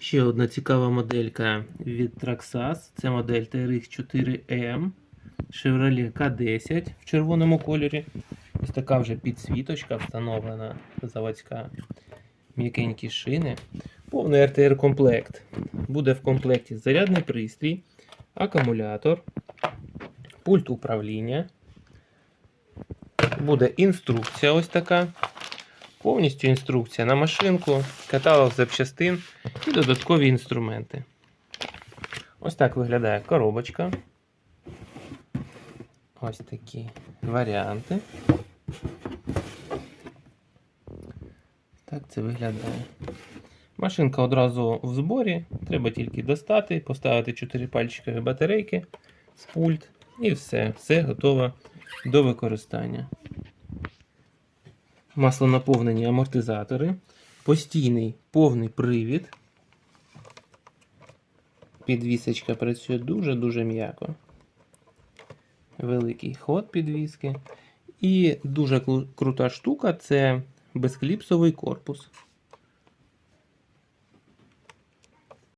Ще одна цікава моделька від Traxxas. Це модель TRX 4M Chevrolet K10 в червоному кольорі. Ось така вже підсвіточка встановлена заводська. М'якенькі шини. Повний RTR комплект. Буде в комплекті зарядний пристрій, акумулятор, пульт управління. Буде інструкція ось така. Повністю інструкція на машинку, каталог запчастин і додаткові інструменти. Ось так виглядає коробочка. Ось такі варіанти. Так це виглядає. Машинка одразу в зборі. Треба тільки достати, поставити 4 пальчикові батарейки з пульт і все. Все готово до використання. Маслонаповнені амортизатори, постійний повний привід. Підвісочка працює дуже-дуже м'яко. Великий ход підвіски. І дуже крута штука це безкліпсовий корпус.